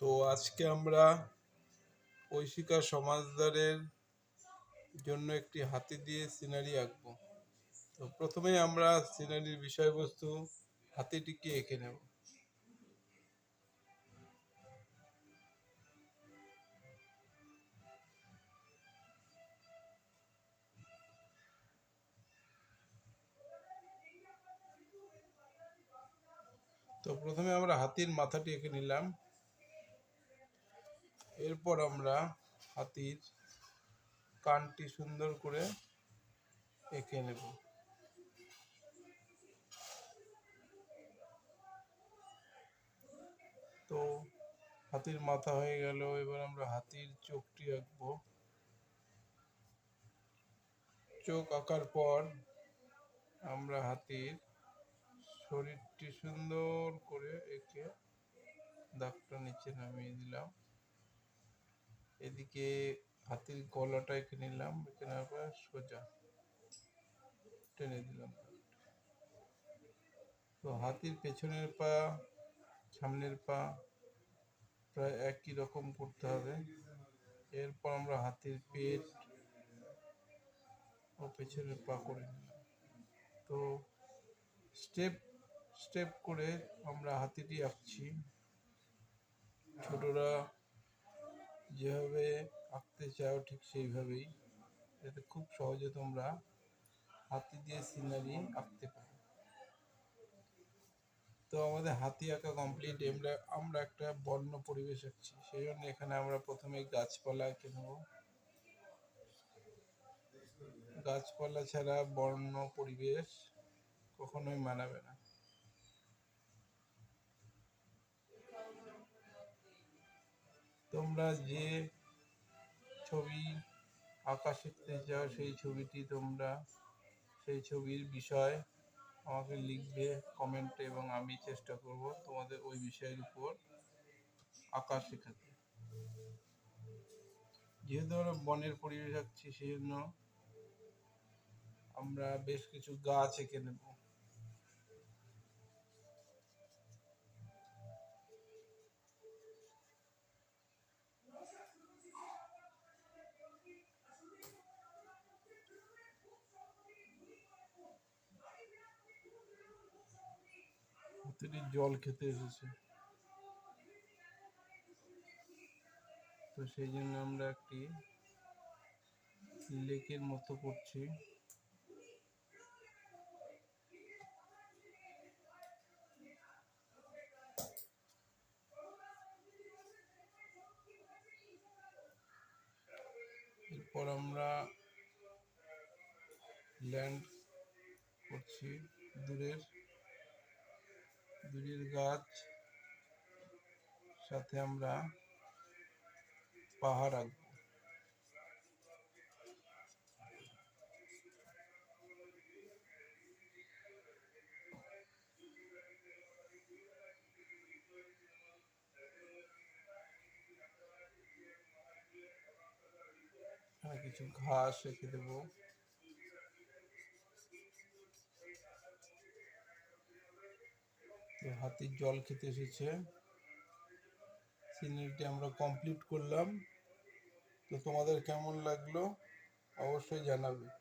তো আজকে আমরা ঐশিকা সমাজদারের জন্য একটি হাতি দিয়ে সিনারি আঁকবো। তো প্রথমে আমরা সিনারির বিষয়বস্তু হাতিটিকে এঁকে নেব। তো প্রথমে আমরা হাতির মাথাটি এঁকে নিলাম। এরপর আমরা হাতির কানটি সুন্দর করে এঁকে নেব। তো হাতির মাথা হয়ে গেল, এবার আমরা হাতির চোখটি আঁকবো। চোখ আঁকার পর আমরা হাতির শরীরটি সুন্দর করে এঁকে দাগটা নিচে নামিয়ে দিলাম। এদিকে হাতির গলাটা এঁকে নিলাম, এঁকে নেওয়ার পর সোজা টেনে দিলাম। তো হাতির পেছনের পা, সামনের পা প্রায় একই রকম করতে হবে। এরপর আমরা হাতির পেট ও পেছনের পা করে নিলাম। তো স্টেপ স্টেপ করে আমরা হাতিটি আঁকছি। ছোটরা যেভাবে আঁকতে চাও ঠিক সেইভাবেই। যাতে খুব সহজে তোমরা হাতি দিয়ে সিনারি আঁকতে পারো। তো আমাদের হাতি আঁকা কমপ্লিট আমরা আমরা একটা বন্য পরিবেশ আঁকছি। সেই জন্য এখানে আমরা প্রথমে গাছপালা এঁকে নেব। গাছপালা ছাড়া বন্য পরিবেশ কখনোই মানাবে না। তোমরা যে ছবি আঁকা শিখতে চাও, সেই ছবিটি তোমরা, সেই ছবির বিষয় আমাকে লিখবে কমেন্টে এবং আমি চেষ্টা করব তোমাদের ওই বিষয়ের উপর আঁকা শেখাতে। যেহেতু আমরা বনের পরিবেশ আঁকছি সেই জন্য আমরা বেশ কিছু গাছ এঁকে নেব। হাতিটি জল খেতে এসেছে। তো সেই জন্য আমরা একটি লেকের মতো করছি। এরপর আমরা ল্যান্ড করছি দূরের। দূরের গাছ সাথে আমরা পাহাড় আঁকবো। এখানে কিছু ঘাস রেখে দেবো। হাতির জল খেতে এসেছে। সিনারিটি আমরা কমপ্লিট করলাম। তো তোমাদের কেমন লাগল? অবশ্যই জানাবে।